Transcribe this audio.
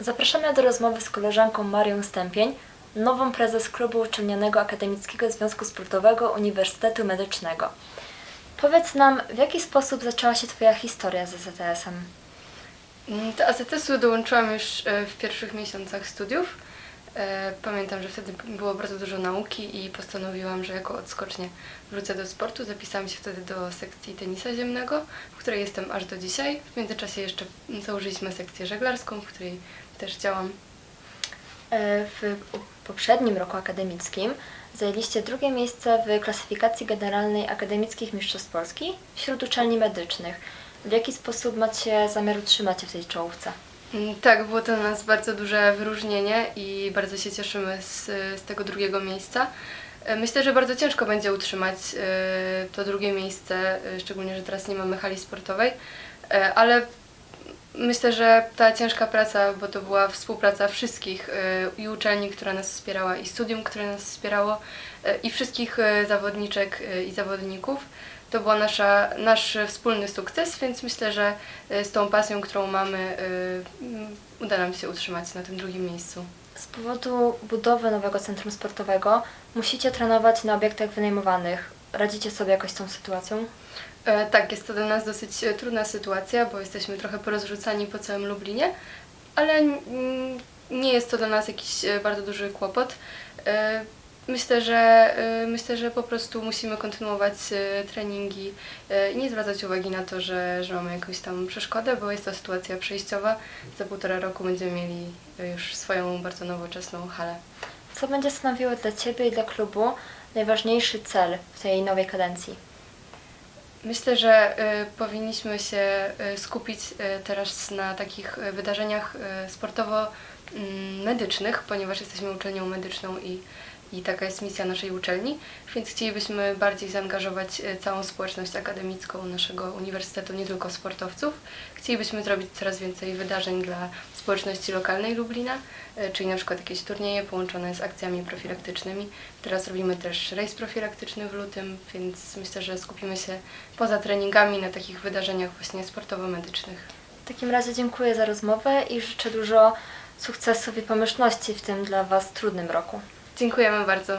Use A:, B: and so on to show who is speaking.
A: Zapraszamy do rozmowy z koleżanką Marią Stępień, nową prezes Klubu Uczelnianego Akademickiego Związku Sportowego Uniwersytetu Medycznego. Powiedz nam, w jaki sposób zaczęła się Twoja historia z ZTS-em?
B: Mm, Do AZS-u dołączyłam już e, w pierwszych miesiącach studiów. E, Pamiętam, że wtedy było bardzo dużo nauki i postanowiłam, że jako odskocznie wrócę do sportu. Zapisałam się wtedy do sekcji tenisa ziemnego, w której jestem aż do dzisiaj. W międzyczasie jeszcze założyliśmy sekcję żeglarską, w której też działam.
A: E, W poprzednim roku akademickim zajęliście drugie miejsce w klasyfikacji generalnej Akademickich Mistrzostw Polski wśród uczelni medycznych. W jaki sposób macie zamiar utrzymać się w tej czołówce?
B: Mm, Tak, było to dla nas bardzo duże wyróżnienie i bardzo się cieszymy z, z tego drugiego miejsca. E, Myślę, że bardzo ciężko będzie utrzymać e, to drugie miejsce, e, szczególnie, że teraz nie mamy hali sportowej, ale myślę, że ta ciężka praca, bo to była współpraca wszystkich e, i uczelni, która nas wspierała, i studium, które nas wspierało, e, i wszystkich e, zawodniczek i zawodników, to był nasz wspólny sukces, więc myślę, że z tą pasją, którą mamy, uda nam się utrzymać na tym drugim miejscu.
A: Z powodu budowy nowego centrum sportowego musicie trenować na obiektach wynajmowanych. Radzicie sobie jakoś z tą sytuacją?
B: E, Tak, jest to dla nas dosyć e, trudna sytuacja, bo jesteśmy trochę porozrzucani po całym Lublinie, ale nie jest to dla nas jakiś e, bardzo duży kłopot. E, Myślę, że e, myślę, że po prostu musimy kontynuować treningi i nie zwracać uwagi na to, że, że mamy jakąś tam przeszkodę, bo jest to sytuacja przejściowa. Za półtora roku będziemy mieli już swoją bardzo nowoczesną halę.
A: Co będzie stanowiło dla Ciebie i dla klubu najważniejszy cel w tej nowej kadencji?
B: Myślę, że y, powinniśmy się y, skupić y, teraz na takich wydarzeniach sportowo-medycznych, ponieważ jesteśmy uczelnią medyczną i, i taka jest misja naszej uczelni, więc chcielibyśmy bardziej zaangażować y, całą społeczność akademicką naszego uniwersytetu, nie tylko sportowców. Chcielibyśmy zrobić coraz więcej wydarzeń dla społeczności lokalnej Lublina, y, czyli na przykład jakieś turnieje połączone z akcjami profilaktycznymi. Teraz robimy też rejs profilaktyczny w lutym, więc myślę, że skupimy się poza treningami na takich wydarzeniach właśnie sportowo-medycznych.
A: W takim razie dziękuję za rozmowę i życzę dużo sukcesów i pomyślności w tym dla Was trudnym roku.
B: Dziękujemy bardzo.